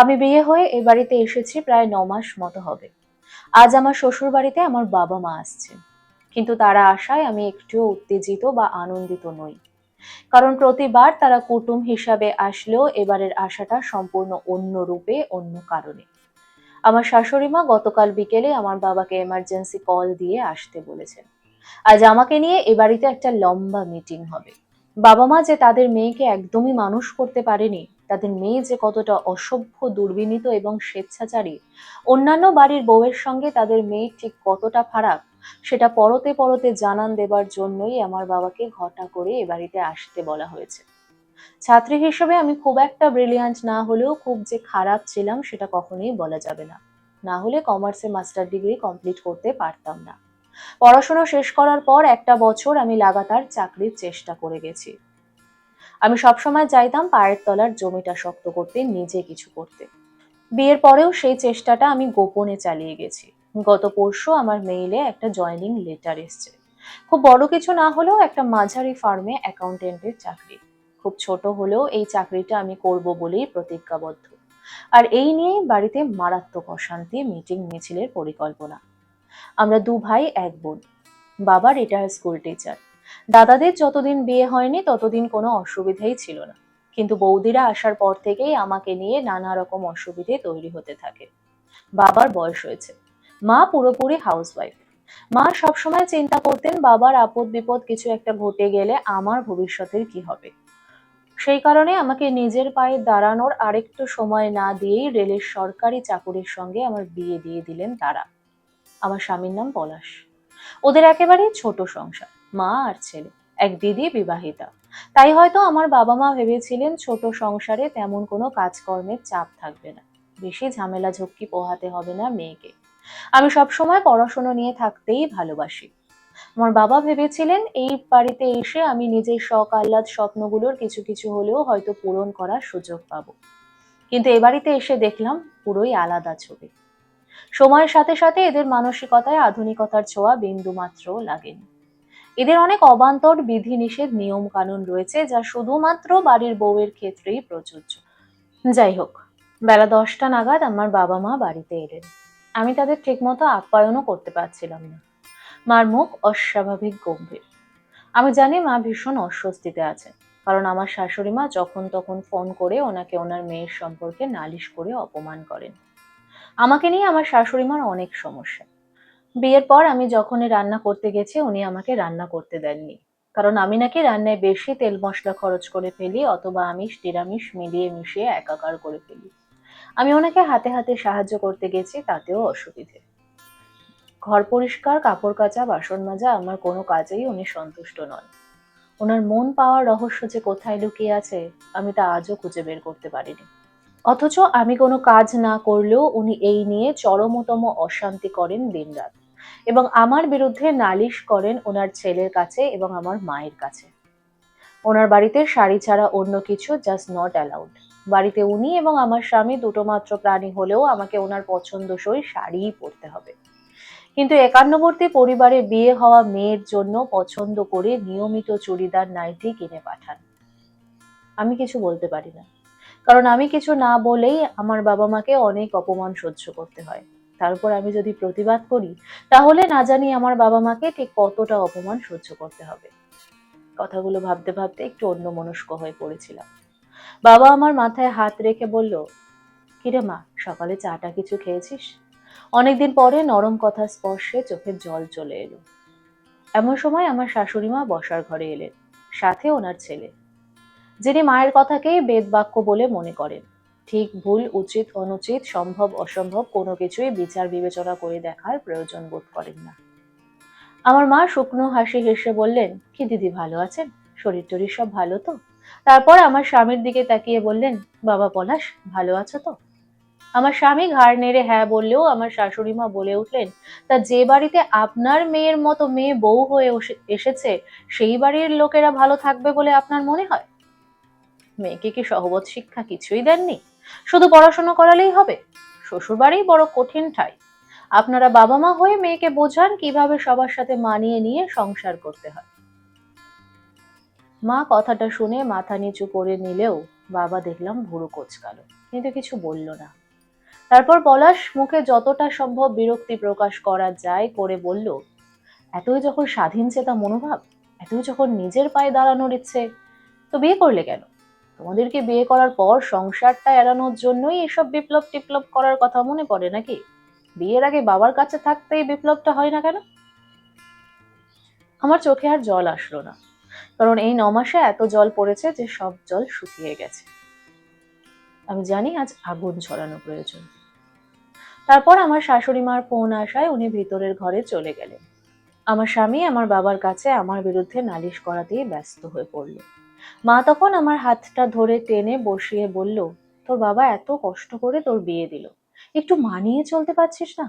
আমি বিয়ে হয়ে এ বাড়িতে এসেছি প্রায় ন মাস মতো হবে। আজ আমার শ্বশুর বাড়িতে আমার বাবা মা আসছে। কিন্তু তারা আসায় আমি একটুও উত্তেজিত বা আনন্দিত নই। কারণ প্রতিবার তারা কুটুম হিসাবে আসলেও এবারের আশাটা সম্পূর্ণ অন্য রূপে, অন্য কারণে। আমার শাশুড়ি মা গতকাল বিকেলে আমার বাবাকে এমার্জেন্সি কল দিয়ে আসতে বলেছেন। আজ আমাকে নিয়ে এ বাড়িতে একটা লম্বা মিটিং হবে। বাবা মা যে তাদের মেয়েকে একদমই মানুষ করতে পারেনি তাদের মেয়ে যে কতটা অসভ্য, দুর্বিনীত এবং স্বেচ্ছাচারী। অন্যান্য বাড়ির বউয়ের সঙ্গে তাদের মেয়ে ঠিক কতটা খারাপ সেটা পরতে পরতে জানান দেবার জন্যই আমার বাবাকে ঘটা করে এ বাড়িতে আসতে বলা হয়েছে। ছাত্রী হিসেবে আমি খুব একটা ব্রিলিয়ান্ট না হলেও খুব যে খারাপ ছিলাম সেটা কখনোই বলা যাবে না। না হলে কমার্সে মাস্টার ডিগ্রি কমপ্লিট করতে পারতাম না। পড়াশোনা শেষ করার পর একটা বছর আমি লাগাতার চাকরির চেষ্টা করে গেছি। আমি সবসময় চাইতাম পায়ের তলার জমিটা শক্ত করতে, নিজে কিছু করতে। বিয়ের পরেও সেই চেষ্টাটা আমি গোপনে চালিয়ে গেছি। গত পরশু আমার মেইলে একটা জয়েনিং লেটার এসছে। খুব বড় কিছু না হলেও একটা মাঝারি ফার্মে অ্যাকাউন্টেন্টের চাকরি। খুব ছোট হলেও এই চাকরিটা আমি করব বলেই প্রতিজ্ঞাবদ্ধ। আর এই নিয়েই বাড়িতে মারাত্মক অশান্তি মিটিং মিছিলের পরিকল্পনা। আমরা দু ভাই, এক বোন। বাবা রিটায়ার স্কুল টিচার দাদাদের যতদিন বিয়ে হয়নি, ততদিন কোনো অসুবিধেই ছিল না। কিন্তু বৌদিরা আসার পর থেকেই আমাকে নিয়ে নানা রকম অসুবিধে তৈরি হতে থাকে। বাবার বয়স হয়েছে। মা পুরোপুরি হাউসওয়াইফ মা সবসময় চিন্তা করতেন, বাবার আপদ বিপদ কিছু একটা ঘটে গেলে আমার ভবিষ্যতের কি হবে? সেই কারণে আমাকে নিজের পায়ে দাঁড়ানোর আরেকটু সময় না দিয়েই রেলের সরকারি চাকুরির সঙ্গে আমার বিয়ে দিয়ে দিলেন তারা। আমার স্বামীর নাম পলাশ। ওদের একেবারেই ছোট সংসার। মা আর ছেলে, এক দিদি বিবাহিতা। তাই হয়তো আমার বাবা মা ভেবেছিলেন ছোট সংসারে তেমন কোনো কাজকর্মের চাপ থাকবে না। বেশি ঝামেলা ঝক্কি পোহাতে হবে না মেয়েকে। আমি সবসময় পড়াশোনা নিয়ে থাকতেই ভালোবাসি। আমার বাবা ভেবেছিলেন এই বাড়িতে এসে আমি নিজের শখ, আহ্লাদ স্বপ্নগুলোর কিছু কিছু হলেও হয়তো পূরণ করার সুযোগ পাবো। কিন্তু এ বাড়িতে এসে দেখলাম পুরোই আলাদা ছবি। সময়ের সাথে সাথে এদের মানসিকতায় আধুনিকতার ছোঁয়া বিন্দু মাত্রও লাগেনি। এদের অনেক অবান্তর বিধিনিষেধ নিয়ম কানুন রয়েছে যা শুধুমাত্র বাড়ির বউয়ের ক্ষেত্রেই প্রযোজ্য। যাই হোক, বেলা দশটা নাগাদ আমার বাবা মা বাড়িতে এলেন। আমি তাদের ঠিকমতো আপ্যায়নও করতে পারছিলাম না। মার মুখ অস্বাভাবিক গম্ভীর। আমি জানি মা ভীষণ অস্বস্তিতে আছেন, কারণ আমার শাশুড়ি মা যখন তখন ফোন করে ওনাকে ওনার মেয়ের সম্পর্কে নালিশ করে অপমান করেন। আমাকে নিয়ে আমার শাশুড়ি মার অনেক সমস্যা। বিয়ের পর আমি যখনই রান্না করতে গেছি, উনি আমাকে রান্না করতে দেননি। কারণ আমি নাকি রান্নায় বেশি তেল মশলা খরচ করে ফেলি অথবা আমিষ, নিরামিষ মিলিয়ে মিশিয়ে একাকার করে ফেলি। আমি ওনাকে হাতে হাতে সাহায্য করতে গেছি, তাতেও অসুবিধে। ঘর পরিষ্কার, কাপড় কাচা, বাসন মাজা, আমার কোনো কাজেই উনি সন্তুষ্ট নন। ওনার মন পাওয়ার রহস্য যে কোথায় লুকিয়ে আছে, আমি তা আজও খুঁজে বের করতে পারিনি। অথচ আমি কোনো কাজ না করলেও উনি এই নিয়ে চরমতম অশান্তি করেন দিনরাত। এবং আমার বিরুদ্ধে নালিশ করেন ওনার ছেলের কাছে এবং আমার মায়ের কাছে। ওনার বাড়িতে শাড়ি ছাড়া অন্য কিছু জাস্ট নট অ্যালাউড বাড়িতে উনি এবং আমার স্বামী দুটো মাত্র প্রাণী হলেও আমাকে ওনার পছন্দসই শাড়িই পরতে হবে। কিন্তু একান্নবর্তী পরিবারে বিয়ে হওয়া মেয়ের জন্য পছন্দ করে নিয়মিত চুড়িদার নাইটি কিনে পাঠান। আমি কিছু বলতে পারি না। কারণ আমি কিছু না বলেই আমার বাবা মাকে অনেক অপমান সহ্য করতে হয়। তারপর আমি যদি প্রতিবাদ করি, তাহলে না জানি আমার বাবা মাকে ঠিক কতটা অপমান সহ্য করতে হবে। কথাগুলো ভাবতে ভাবতে একটু অন্য মনস্ক হয়ে পড়েছিলাম। বাবা আমার মাথায় হাত রেখে বলল, কিরে মা, সকালে চাটা কিছু খেয়েছিস? অনেকদিন পরে নরম কথা স্পর্শে চোখের জল চলে এলো। এমন সময় আমার শাশুড়ি মা বসার ঘরে এলেন, সাথে ওনার ছেলে। যিনি মায়ের কথাকেই বেদ বাক্য বলে মনে করেন। ঠিক ভুল, উচিত, অনুচিত, সম্ভব, অসম্ভব কোনো কিছুই বিচার বিবেচনা করে দেখার প্রয়োজন বোধ করেন না। আমার মা শুকনো হাসি হেসে বললেন, কি দিদি ভালো আছেন? শরীর টরীর সব ভালো তো? তারপর আমার স্বামীর দিকে তাকিয়ে বললেন, বাবা পলাশ, ভালো আছো তো? আমার স্বামী ঘাড় নেড়ে হ্যাঁ বললেও আমার শাশুড়ি মা বলে উঠলেন, তা যে বাড়িতে আপনার মেয়ের মতো মেয়ে বউ হয়ে এসেছে, সেই বাড়ির লোকেরা ভালো থাকবে বলে আপনার মনে হয়? মেয়েকে কি সহবত শিক্ষা কিছুই দেননি? শুধু পড়াশোনা করালেই হবে? শ্বশুরবাড়ি বড় কঠিন ঠাই। আপনারা বাবা মা হয়ে মেয়েকে বোঝান কীভাবে সবার সাথে মানিয়ে নিয়ে সংসার করতে হয়। মা কথাটা শুনে মাথা নিচু করে নিলেও বাবা দেখলাম ভুরু কোচকালো। কিন্তু কিছু বলল না। তারপর পলাশ মুখে যতটা সম্ভব বিরক্তি প্রকাশ করা যায় করে বলল, এতই যখন স্বাধীন চেতা মনোভাব, এতই যখন নিজের পায়ে দাঁড়ানোর ইচ্ছে, তো বিয়ে করলে কেন? তোমাদেরকে বিয়ে করার পর সংসারটা এড়ানোর জন্যই এসব বিপ্লব টিপ্লব করার কথা মনে পড়ে নাকি? বিয়ের আগে বাবার কাছে থাকতেই বিপ্লবটা হয় না কেন? আমার চোখে আর জল আসলো না, কারণ এই ন মাসে এত জল পড়েছে যে সব জল শুকিয়ে গেছে। আমি জানি আজ আগুন ছড়ানো প্রয়োজন। তারপর আমার শাশুড়ি মার ফোন আসায় উনি ভিতরের ঘরে চলে গেলেন। আমার স্বামী আমার বাবার কাছে আমার বিরুদ্ধে নালিশ করাতেই ব্যস্ত হয়ে পড়ল। মা তখন আমার হাতটা ধরে টেনে বসিয়ে বলল, তোর বাবা এত কষ্ট করে তোর বিয়ে দিল। একটু মানিয়ে চলতে পারছিস না?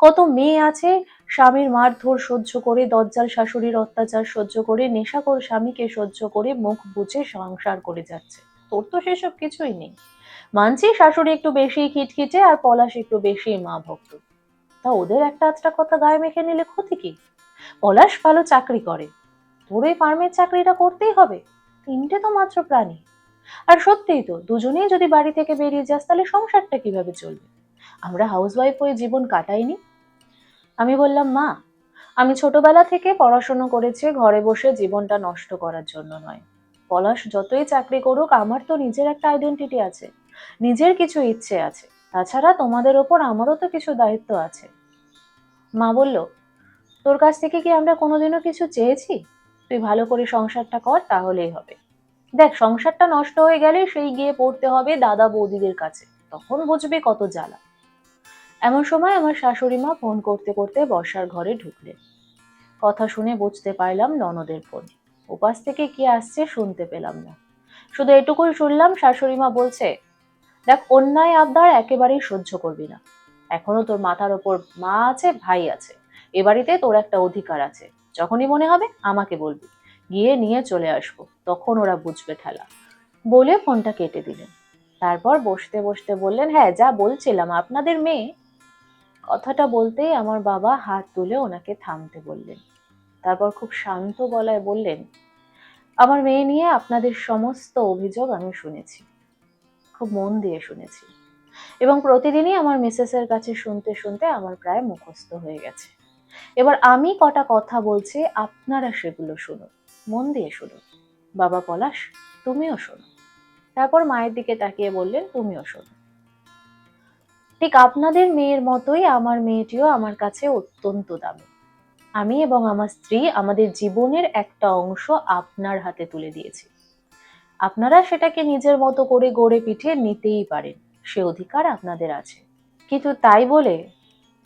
কত মেয়ে আছে, স্বামীর মারধর সহ্য করে দজ্জাল শাশুড়ির অত্যাচার সহ্য করে নেশাকর স্বামীকে সহ্য করে মুখ বুঝে সংসার করে যাচ্ছে। তোর তো সেসব কিছুই নেই। মানছি শাশুড়ি একটু বেশি খিটখিটে আর পলাশ একটু বেশি মা ভক্ত। তা ওদের একটা আধটা কথা গায়ে মেখে নিলে ক্ষতি কি? পলাশ ভালো চাকরি করে। তোর এই ফার্মের চাকরিটা করতেই হবে। তিনটে তো মাত্র প্রাণী। আর সত্যিই তো, দুজনেই যদি বাড়ি থেকে বেরিয়ে যাস, তাহলে সংসারটা কীভাবে চলবে? আমরা হাউসওয়াইফ হয়ে জীবন কাটাইনি। আমি বললাম, মা, আমি ছোটবেলা থেকে পড়াশোনা করেছি, ঘরে বসে জীবনটা নষ্ট করার জন্য নয়। পলাশ যতই চাকরি করুক, আমার তো নিজের একটা আইডেন্টিটি আছে, নিজের কিছু ইচ্ছে আছে। তাছাড়া তোমাদের ওপর আমারও তো কিছু দায়িত্ব আছে। মা বলল, তোর কাছ থেকে কি আমরা কোনোদিনও কিছু চেয়েছি? তুই ভালো করে সংসারটা কর, তাহলেই হবে। দেখ, সংসারটা নষ্ট হয়ে গেলে সেই গিয়ে পড়তে হবে দাদা বৌদিদের কাছে। তখন বুঝবে কত জ্বালা। এমন সময় আমার শাশুড়ি মা ফোন করতে করতে বর্ষার ঘরে ঢুকলেন। কথা শুনে বুঝতে পারলাম ননদের ফোন। উপাস থেকে কি আসছে শুনতে পেলাম না। শুধু এটুকুই শুনলাম, শাশুড়ি মা বলছে, দেখ, অন্যায় আবদার একেবারেই সহ্য করবি না। এখনও তোর মাথার ওপর মা আছে, ভাই আছে। এ বাড়িতে তোর একটা অধিকার আছে। যখনই মনে হবে আমাকে বলবি। গিয়ে নিয়ে চলে আসব, তখন ওরা বুঝবে ঠেলা। বলে ফোনটা কেটে দিলেন। তারপর বসতে বসতে বললেন হ্যাঁ যা বলছিলাম, আপনাদের মেয়ে? কথাটা বলতেই আমার বাবা হাত তুলে ওনাকে থামতে বললেন। তারপর খুব শান্ত গলায় বললেন, আমার মেয়ে নিয়ে আপনাদের সমস্ত অভিযোগ আমি শুনেছি। খুব মন দিয়ে শুনেছি। এবং প্রতিদিনই আমার মিসেসের কাছে শুনতে শুনতে আমার প্রায় মুখস্থ হয়ে গেছে। এবার আমি কটা কথা বলছি, আপনারা সেগুলো শুনুন, মন দিয়ে শুনুন। বাবা পলাশ, তুমিও শোনো। তারপর মায়ের দিকে তাকিয়ে বললেন, তুমিও শোনো। ঠিক আপনাদের মেয়ের মতোই আমার মেয়েটিও আমার কাছে অত্যন্ত দামি। আমি এবং আমার স্ত্রী আমাদের জীবনের একটা অংশ আপনার হাতে তুলে দিয়েছি। আপনারা সেটাকে নিজের মতো করে গড়ে পিঠে নিতেই পারেন, সে অধিকার আপনাদের আছে। কিন্তু তাই বলে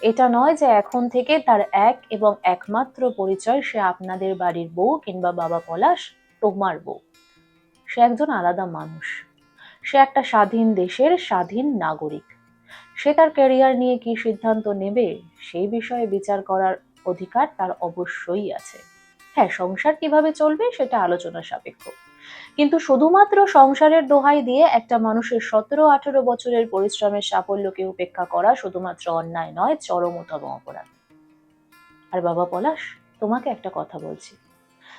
এটা নয় যে এখন থেকে তার এক এবং একমাত্র পরিচয় সে আপনাদের বাড়ির বউ কিংবা বাবা পলাশ তোমার বউ। সে একজন আলাদা মানুষ। সে একটা স্বাধীন দেশের স্বাধীন নাগরিক। সে তার ক্যারিয়ার নিয়ে কি সিদ্ধান্ত নেবে সেই বিষয়ে বিচার করার অধিকার তার অবশ্যই আছে। হ্যাঁ সংসার কীভাবে চলবে সেটা আলোচনা সাপেক্ষ। কিন্তু শুধুমাত্র সংসারের দোহাই দিয়ে একটা মানুষের সতেরো, আঠেরো বছরের পরিশ্রমের সাফল্যকে উপেক্ষা করা শুধুমাত্র অন্যায় নয় চরমতম অপরাধ। আর বাবা পলাশ, তোমাকে একটা কথা বলছি।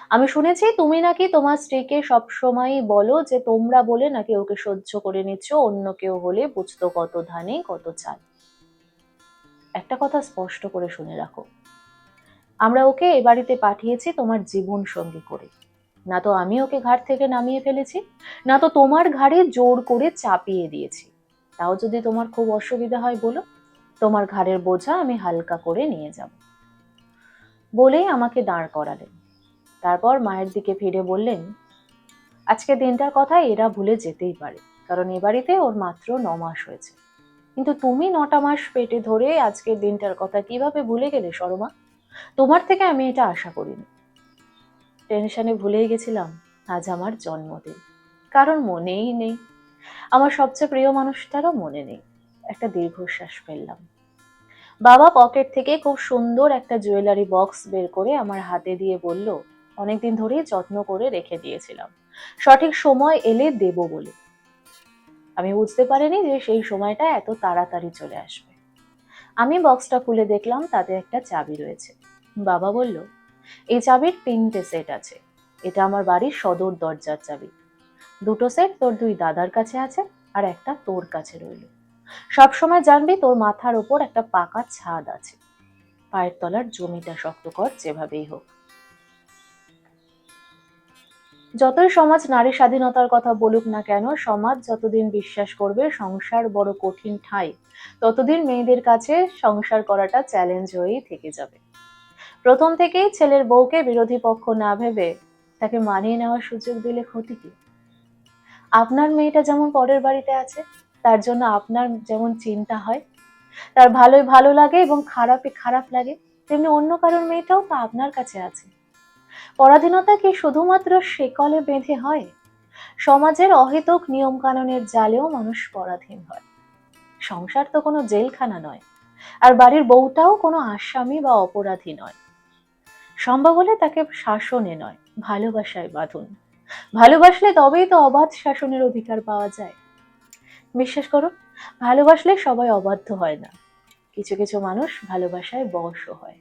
আমি শুনেছি তুমি নাকি তোমার স্ত্রীকে সবসময়ই বলো যে তোমরা বলে নাকি ওকে সহ্য করে নিচ্ছ, অন্য কেউ হলে বুঝতো কত ধানে, কত চাল। একটা কথা স্পষ্ট করে শুনে রাখো। আমরা ওকে এ বাড়িতে পাঠিয়েছি তোমার জীবন সঙ্গী করে। না তো আমি ওকে ঘাট থেকে নামিয়ে ফেলেছি, না তো তোমার ঘাড়ে জোর করে চাপিয়ে দিয়েছি। তাও যদি তোমার খুব অসুবিধা হয় বলো, তোমার ঘাড়ের বোঝা আমি হালকা করে নিয়ে যাব। বলেই আমাকে দাঁড় করালেন। তারপর মায়ের দিকে ফিরে বললেন আজকে দিনটার কথা এরা ভুলে যেতেই পারে, কারণ এ বাড়িতে ওর মাত্র ন মাস হয়েছে। কিন্তু তুমি নটা মাস পেটে ধরে আজকের দিনটার কথা কীভাবে ভুলে গেলে শর্মা তোমার থেকে আমি এটা আশা করিনি। টেনশনে ভুলেই গেছিলাম, আজ আমার জন্মদিন। কারণ মনেই নেই। আমার সবচেয়ে প্রিয় মানুষটারও মনে নেই। একটা দীর্ঘশ্বাস ফেললাম। বাবা পকেট থেকে খুব সুন্দর একটা জুয়েলারি বক্স বের করে আমার হাতে দিয়ে বলল, অনেকদিন ধরেই যত্ন করে রেখে দিয়েছিলাম। সঠিক সময় এলে দেব বলে। আমি বুঝতে পারিনি যে সেই সময়টা এত তাড়াতাড়ি চলে আসবে। আমি বক্সটা খুলে দেখলাম, তাতে একটা চাবি রয়েছে। বাবা বলল এই চাবির তিনটে সেট আছে। এটা আমার বাড়ির সদর দরজার চাবি। দুটো সেট তোর দুই দাদার কাছে আছে আর একটা তোর কাছে রইল। সবসময় জানবি তোর মাথার ওপর একটা পাকা ছাদ আছে। পায়ের তলার জমিটা শক্ত কর যেভাবেই হোক। যতই সমাজ নারী স্বাধীনতার কথা বলুক না কেন, সমাজ যতদিন বিশ্বাস করবে সংসার বড় কঠিন ঠাই, ততদিন মেয়েদের কাছে সংসার করাটা চ্যালেঞ্জ হয়েই থেকে যাবে। প্রথম থেকেই ছেলের বউকে বিরোধী পক্ষ না ভেবে তাকে মানিয়ে নেওয়ার সুযোগ দিলে ক্ষতি কি? আপনার মেয়েটা যেমন পরের বাড়িতে আছে, তার জন্য আপনার যেমন চিন্তা হয়, তার ভালোই ভালো লাগে এবং খারাপে খারাপ লাগে, তেমনি অন্য কারোর মেয়েটাও তো আপনার কাছে আছে। পরাধীনতা কি শুধুমাত্র সেকলে বেঁধে হয়? সমাজের অহেতুক নিয়ম কানুনের জালেও মানুষ পরাধীন হয়। সংসার তো কোনো জেলখানা নয়, আর বাড়ির বউটাও কোনো আসামি বা অপরাধী নয়। সম্ভব হলে তাকে শাসনে নয়, ভালোবাসায় বাঁধুন। ভালোবাসলে তবেই তো অবাধ শাসনের অধিকার পাওয়া যায়। বিশ্বাস করো ভালোবাসলে সবাই অবাধ্য হয় না। কিছু কিছু মানুষ ভালোবাসায় বশও হয়।